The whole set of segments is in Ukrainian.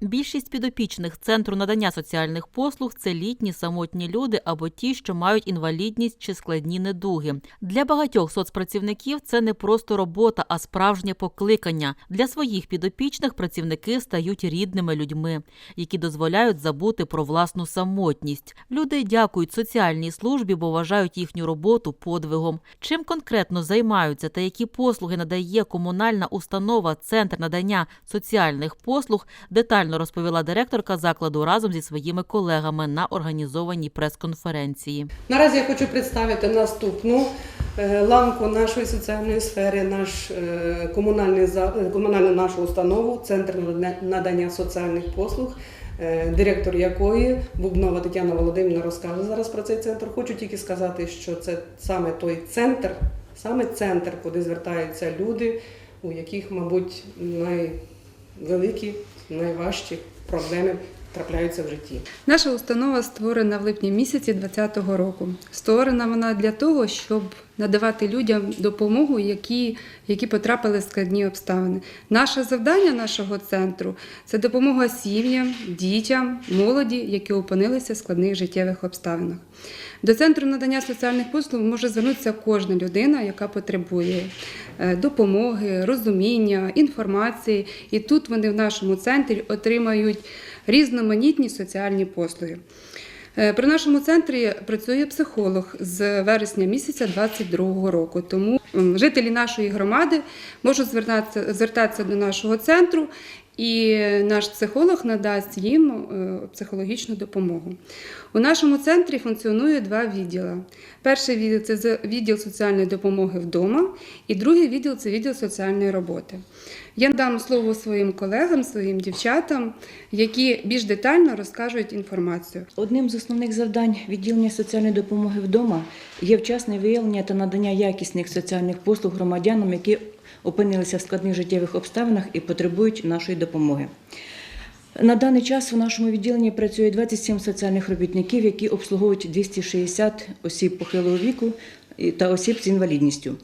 Більшість підопічних центру надання соціальних послуг це літні самотні люди або ті, що мають інвалідність чи складні недуги. Для багатьох соцпрацівників це не просто робота, а справжнє покликання. Для своїх підопічних працівники стають рідними людьми, які дозволяють забути про власну самотність. Люди дякують соціальній службі, бо вважають їхню роботу подвигом. Чим конкретно займаються та які послуги надає комунальна установа Центр надання соціальних послуг, детально розповіла директорка закладу разом зі своїми колегами на організованій прес-конференції. Наразі я хочу представити наступну е, ланку нашої соціальної сфери, наш е, комунальний комунальну нашу установу, Центр надання- надання соціальних послуг, е, директор якої Бубнова Тетяна Володимирівна розкаже зараз про цей центр. Хочу тільки сказати, що це саме той центр, саме центр, куди звертаються люди, у яких, мабуть, найвеликі, найважчі проблеми трапляються в житті. Наша установа створена в липні місяці 2020 року. Створена вона для того, щоб надавати людям допомогу, які, які потрапили в складні обставини. Наше завдання нашого центру це допомога сім'ям, дітям, молоді, які опинилися в складних життєвих обставинах. До центру надання соціальних послуг може звернутися кожна людина, яка потребує е, допомоги, розуміння, інформації. І тут вони в нашому центрі отримають різноманітні соціальні послуги. Е, При нашому центрі працює психолог з вересня місяця 2022 року. Тому жителі нашої громади можуть звертатися, звертатися до нашого центру, і наш психолог надасть їм е, психологічну допомогу. У нашому центрі функціонує два відділи. Перший відділ це відділ соціальної допомоги вдома, і другий відділ це відділ соціальної роботи. Я дам слово своїм колегам, своїм дівчатам, які більш детально розкажуть інформацію. Одним з основних завдань відділення соціальної допомоги вдома є вчасне виявлення та надання якісних соціальних послуг громадянам, які опинилися в складних життєвих обставинах і потребують нашої допомоги. На даний час у нашому відділенні працює 27 соціальних робітників, які обслуговують 260 осіб похилого віку та осіб з інвалідністю.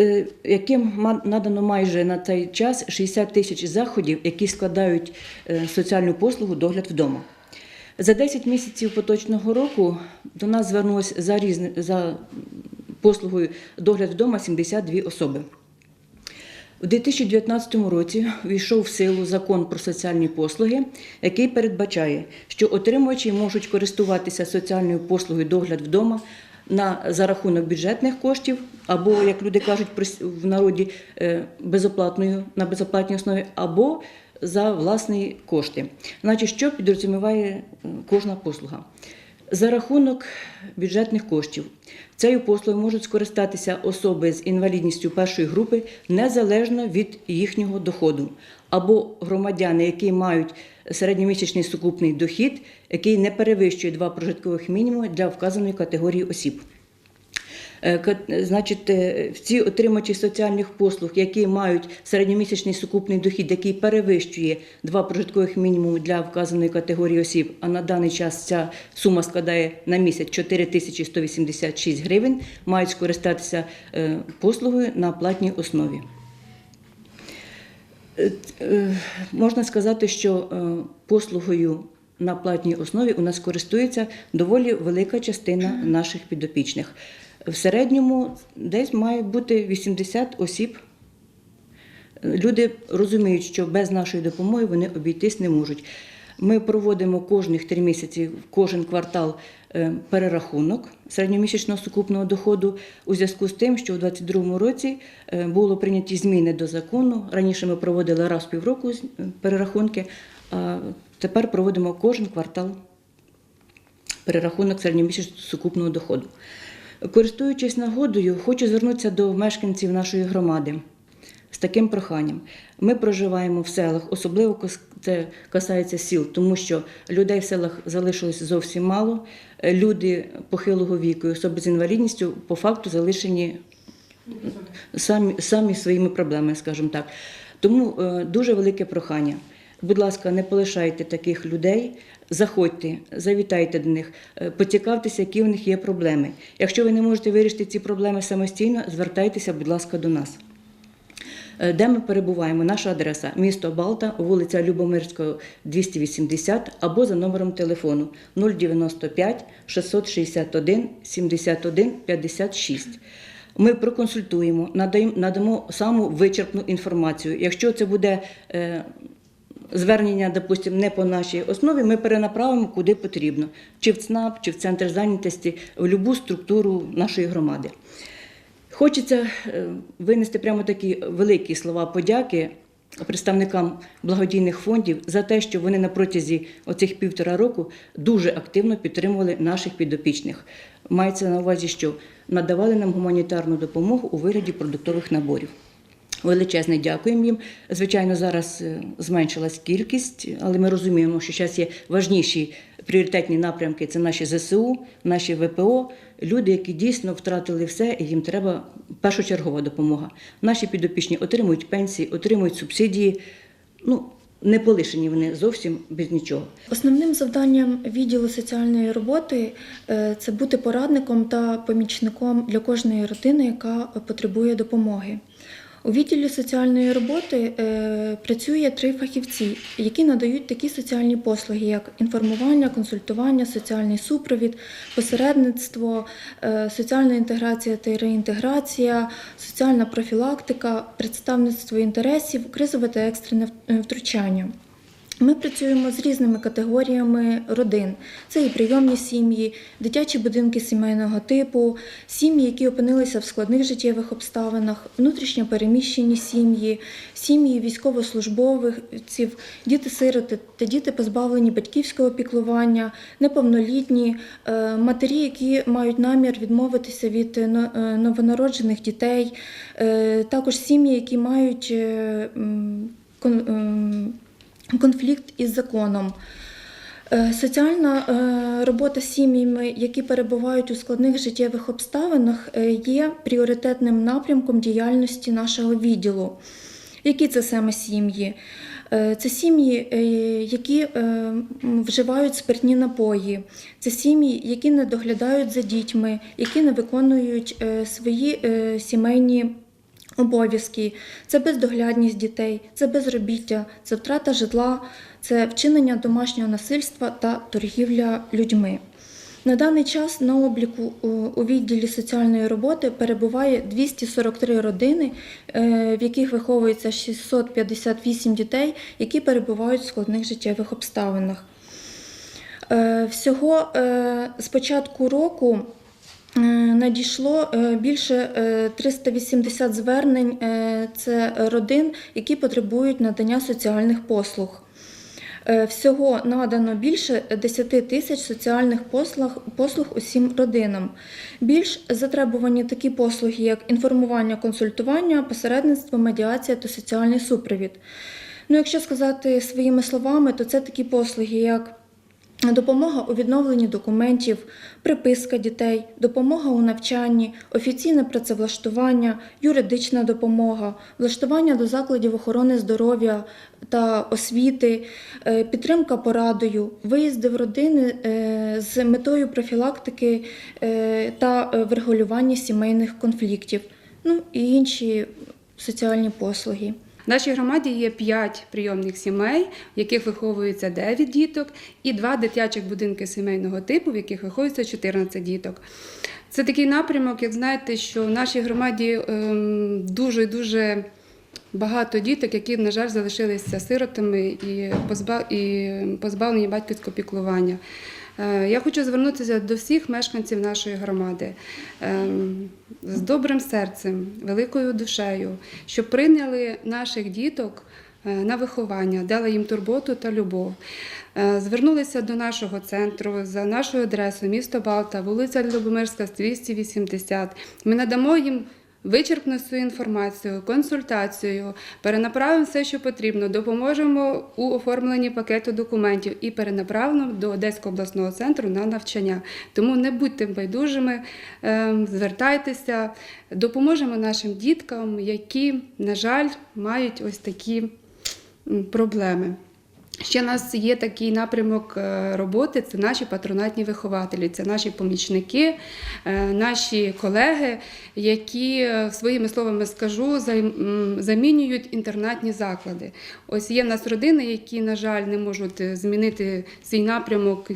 Е, яким надано майже на цей час 60 тисяч заходів, які складають е, соціальну послугу догляд вдома. За 10 місяців поточного року до нас звернулось за, різни, за послугою догляд вдома 72 особи. У 2019 році війшов в силу закон про соціальні послуги, який передбачає, що отримувачі можуть користуватися соціальною послугою догляд вдома на за рахунок бюджетних коштів, або, як люди кажуть в народі, е, безоплатною на безоплатній основі, або за власні кошти. Значить, що підрозуміває е, кожна послуга? За рахунок бюджетних коштів цією послугою можуть скористатися особи з інвалідністю першої групи незалежно від їхнього доходу, або громадяни, які мають середньомісячний сукупний дохід, який не перевищує два прожиткових мінімуми для вказаної категорії осіб. Е, Значить, е, всі отримачі соціальних послуг, які мають середньомісячний сукупний дохід, який перевищує два прожиткових мінімуми для вказаної категорії осіб, а на даний час ця сума складає на місяць 4186 гривень, мають скористатися е, послугою на платній основі. Можна сказати, що послугою на платній основі у нас користується доволі велика частина наших підопічних. В середньому десь має бути 80 осіб. Люди розуміють, що без нашої допомоги вони обійтись не можуть. Ми проводимо кожних три місяці, кожен квартал е, перерахунок середньомісячного сукупного доходу у зв'язку з тим, що у 2022 році е, було прийняті зміни до закону. Раніше ми проводили раз в півроку е, перерахунки, а тепер проводимо кожен квартал перерахунок середньомісячного сукупного доходу. Користуючись нагодою, хочу звернутися до мешканців нашої громади з таким проханням. Ми проживаємо в селах, особливо це касається сіл, тому що людей в селах залишилось зовсім мало. Люди похилого віку, особи з інвалідністю, по факту залишені самі, самі своїми проблемами, скажімо так. Тому е, дуже велике прохання. Будь ласка, не полишайте таких людей, заходьте, завітайте до них, е, поцікавтеся, які у них є проблеми. Якщо ви не можете вирішити ці проблеми самостійно, звертайтеся, будь ласка, до нас. Е, Де ми перебуваємо? Наша адреса місто Балта, вулиця Любомирського, 280 або за номером телефону 095 661 71 56. Ми проконсультуємо, надаємо, надамо саму вичерпну інформацію. Якщо це буде е, звернення, допустимо, не по нашій основі, ми перенаправимо куди потрібно, чи в ЦНАП, чи в центр зайнятості, в будь-яку структуру нашої громади. Хочеться е, винести прямо такі великі слова подяки представникам благодійних фондів за те, що вони на протязі оцих півтора року дуже активно підтримували наших підопічних. Мається на увазі, що надавали нам гуманітарну допомогу у вигляді продуктових наборів. Величезне дякуємо їм. Звичайно, зараз е, зменшилась кількість, але ми розуміємо, що зараз є важніші пріоритетні напрямки це наші ЗСУ, наші ВПО, люди, які дійсно втратили все, і їм треба першочергова допомога. Наші підопічні отримують пенсії, отримують субсидії. Ну, не полишені вони зовсім без нічого. Основним завданням відділу соціальної роботи е, це бути порадником та помічником для кожної родини, яка потребує допомоги. У відділі соціальної роботи е, працює три фахівці, які надають такі соціальні послуги, як інформування, консультування, соціальний супровід, посередництво, е, соціальна інтеграція та реінтеграція, соціальна профілактика, представництво інтересів, кризове та екстрене втручання. Ми працюємо з різними категоріями родин. Це і прийомні сім'ї, дитячі будинки сімейного типу, сім'ї, які опинилися в складних життєвих обставинах, внутрішньо переміщені сім'ї, сім'ї військовослужбовців, діти-сироти та діти, позбавлені батьківського піклування, неповнолітні, е, матері, які мають намір відмовитися від е, е, новонароджених дітей, також сім'ї, які мають конфлікт із законом. Е, Соціальна е, робота з сім'ями, які перебувають у складних життєвих обставинах, е, є пріоритетним напрямком діяльності нашого відділу. Які це саме сім'ї? Це сім'ї, які вживають спиртні напої, це сім'ї, які не доглядають за дітьми, які не виконують свої сімейні обов'язки, це бездоглядність дітей, це безробіття, це втрата житла, це вчинення домашнього насильства та торгівля людьми. На даний час на обліку у- у відділі соціальної роботи перебуває 243 родини, е, в яких виховується 658 дітей, які перебувають в складних життєвих обставинах. Е, Всього е, з початку року е, надійшло е, більше е, 380 звернень. е, Це родин, які потребують надання соціальних послуг. Е, Всього надано більше 10 тисяч соціальних послуг, послуг усім родинам. Більш затребувані такі послуги, як інформування, консультування, посередництво, медіація та соціальний супровід. Ну, якщо сказати своїми словами, то це такі послуги, як Допомога у відновленні документів, приписка дітей, допомога у навчанні, офіційне працевлаштування, юридична допомога, влаштування до закладів охорони здоров'я та освіти, е, підтримка порадою, виїзди в родини е, з метою профілактики е, та врегулювання сімейних конфліктів, ну і інші соціальні послуги. В нашій громаді є 5 прийомних сімей, в яких виховується 9 діток, і 2 дитячих будинки сімейного типу, в яких виховується 14 діток. Це такий напрямок, як знаєте, що в нашій громаді ем, дуже дуже багато діток, які, на жаль, залишилися сиротами і позбавлені батьківського піклування. Е, Я хочу звернутися до всіх мешканців нашої громади ем, з добрим серцем, великою душею, щоб прийняли наших діток е, на виховання, дали їм турботу та любов. Е, Звернулися до нашого центру за нашою адресою місто Балта, вулиця Любомирська, 280. Ми надамо їм вичерпну свою інформацію, консультацію, перенаправимо все, що потрібно, допоможемо у оформленні пакету документів і перенаправимо до Одеського обласного центру на навчання. Тому не будьте байдужими, ем, звертайтеся, допоможемо нашим діткам, які, на жаль, мають ось такі проблеми. Ще в нас є такий напрямок е, роботи: це наші патронатні вихователі, це наші помічники, е, наші колеги, які е, своїми словами скажу, замінюють інтернатні заклади. Ось є в нас родини, які, на жаль, не можуть змінити свій напрямок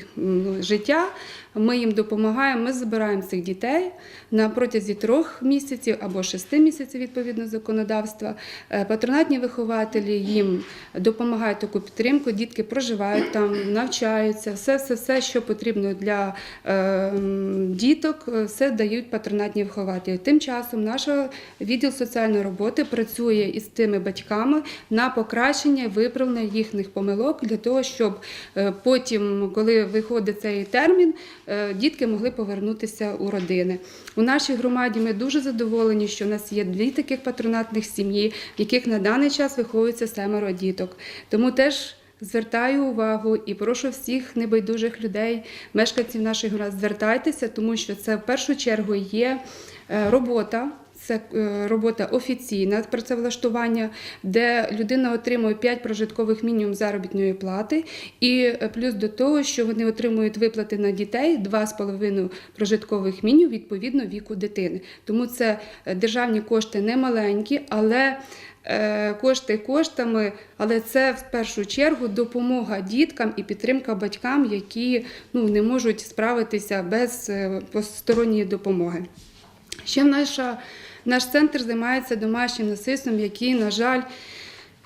життя. Ми їм допомагаємо. Ми забираємо цих дітей на протязі трьох місяців або шести місяців відповідно законодавства. Е, Патронатні вихователі їм допомагають таку підтримку. Дітки проживають там, навчаються, все, все, все, що потрібно для е, діток, е, все дають патронатні вихователі. Тим часом наш відділ соціальної роботи працює із тими батьками на покращення виправлення їхніх помилок для того, щоб потім, коли виходить цей термін, дітки могли повернутися у родини. У нашій громаді ми дуже задоволені, що у нас є дві таких патронатних сім'ї, в яких на даний час виховується семеро діток. Тому теж. Звертаю увагу і прошу всіх небайдужих людей, мешканців нашої громади, звертайтеся, тому що це в першу чергу є е, робота. Це е, робота офіційна працевлаштування, де людина отримує 5 прожиткових мінімум заробітної плати, і е, плюс до того, що вони отримують виплати на дітей 2,5 прожиткових мінімум відповідно віку дитини. Тому це е, державні кошти не маленькі, але кошти коштами, але це в першу чергу допомога діткам і підтримка батькам, які ну, не можуть справитися без посторонньої допомоги. Ще наша, наш центр займається домашнім насильством, який, на жаль,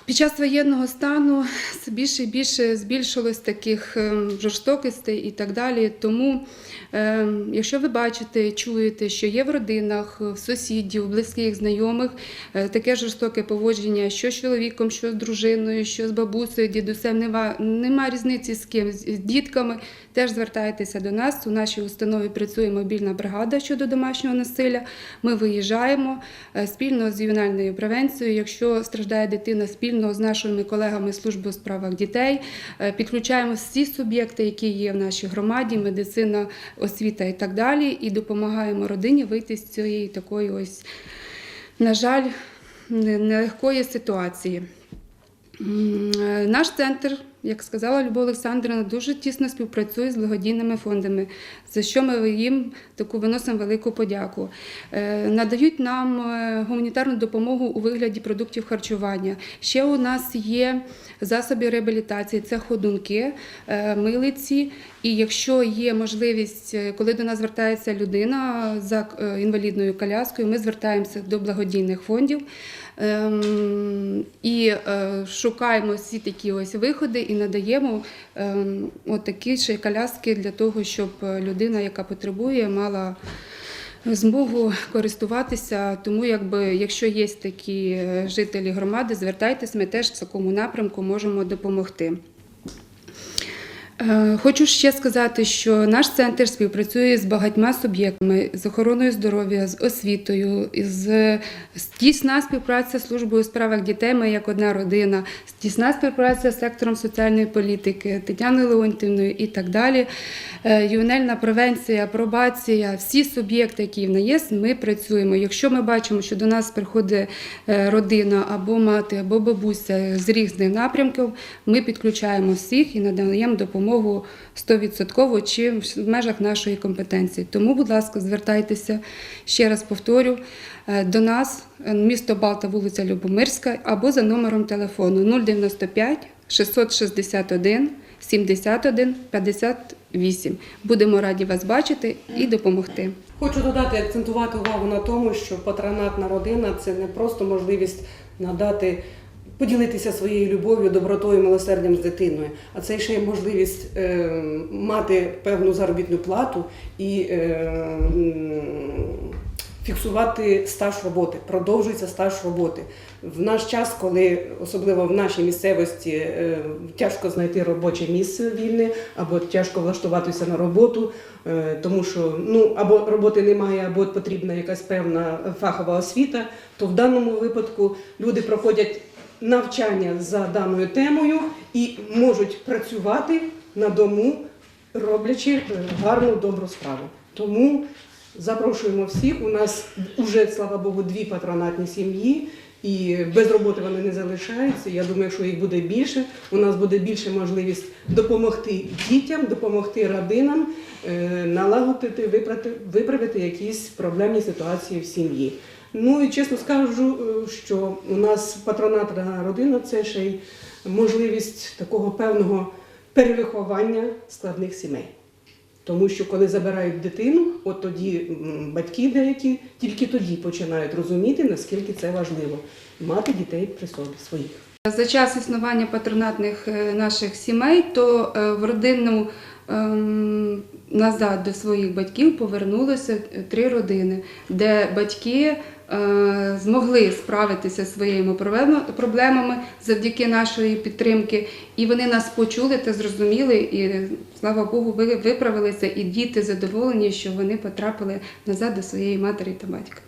під час воєнного стану все більше і більше збільшилось таких ем, жорстокостей і так далі. Тому, ем, якщо ви бачите, чуєте, що є в родинах, в сусідів, близьких, знайомих е, таке жорстоке поводження, що з чоловіком, що з дружиною, що з бабусею, дідусем, нема, нема різниці з ким, з дітками, теж звертайтеся до нас. У нашій установі працює мобільна бригада щодо домашнього насилля. Ми виїжджаємо е, спільно з ювенальною превенцією. Якщо страждає дитина спільно з нашими колегами служби у справах дітей, е, підключаємо всі суб'єкти, які є в нашій громаді, медицина, освіта і так далі, і допомагаємо родині вийти з цієї такої ось, на жаль, нелегкої ситуації. Е, Наш центр, як сказала Любов Олександрівна, дуже тісно співпрацює з благодійними фондами, за що ми їм таку виносимо велику подяку. Е, Надають нам е, гуманітарну допомогу у вигляді продуктів харчування. Ще у нас є засоби реабілітації, це ходунки, е, милиці. І якщо є можливість, коли до нас звертається людина за інвалідною коляскою, ми звертаємося до благодійних фондів. Ем, і шукаємо всі такі ось виходи і надаємо отакі от такі ще коляски для того, щоб е, людина, яка потребує, мала змогу користуватися. Тому, якби, якщо є такі е, жителі громади, звертайтесь, ми теж в такому напрямку можемо допомогти. Е, Хочу ще сказати, що наш центр співпрацює з багатьма суб'єктами з охороною здоров'я, з освітою, з тісна співпраця з службою у справах дітей. Ми як одна родина, тісна співпраця з сектором соціальної політики, Тетяною Леонтівною і так далі. Е, Ювенельна превенція, пробація, всі суб'єкти, які в нас є, ми працюємо. Якщо ми бачимо, що до нас приходить е, родина або мати, або бабуся з різних напрямків, ми підключаємо всіх і надаємо допомогу 100% чи в межах нашої компетенції. Тому, будь ласка, звертайтеся ще раз повторю е, до нас, е, місто Балта, вулиця Любомирська, або за номером телефону 095 661 71 58. Будемо раді вас бачити і допомогти. Хочу додати, акцентувати увагу на тому, що патронатна родина це не просто можливість надати, поділитися своєю любов'ю, добротою, милосердям з дитиною, а це ще й можливість е, мати певну заробітну плату і е, фіксувати стаж роботи, продовжується стаж роботи. В наш час, коли особливо в нашій місцевості е, тяжко знайти робоче місце вільне, або тяжко влаштуватися на роботу, тому що ну або роботи немає, або потрібна якась певна фахова освіта, то в даному випадку люди проходять навчання за даною темою і можуть працювати на дому, роблячи е, гарну добру справу. Тому запрошуємо всіх. У нас вже, слава Богу, дві патронатні сім'ї. і без роботи вони не залишаються. Я думаю, що їх буде більше. У нас буде більше можливість допомогти дітям, допомогти родинам, е, налагодити, виправити, виправити якісь проблемні ситуації в сім'ї. Ну і чесно скажу, е, що у нас патронатна родина це ще й можливість такого певного перевиховання складних сімей. Тому що коли забирають дитину, от тоді батьки деякі тільки тоді починають розуміти, наскільки це важливо мати дітей при собі своїх. За час існування патронатних е, наших сімей, то е, в родину ем, назад до своїх батьків повернулося е, три родини, де батьки змогли справитися зі своїми проблема- проблемами завдяки нашої підтримки, і вони нас почули та зрозуміли, і слава Богу, ви- виправилися, і діти задоволені, що вони потрапили назад до своєї матері та батька.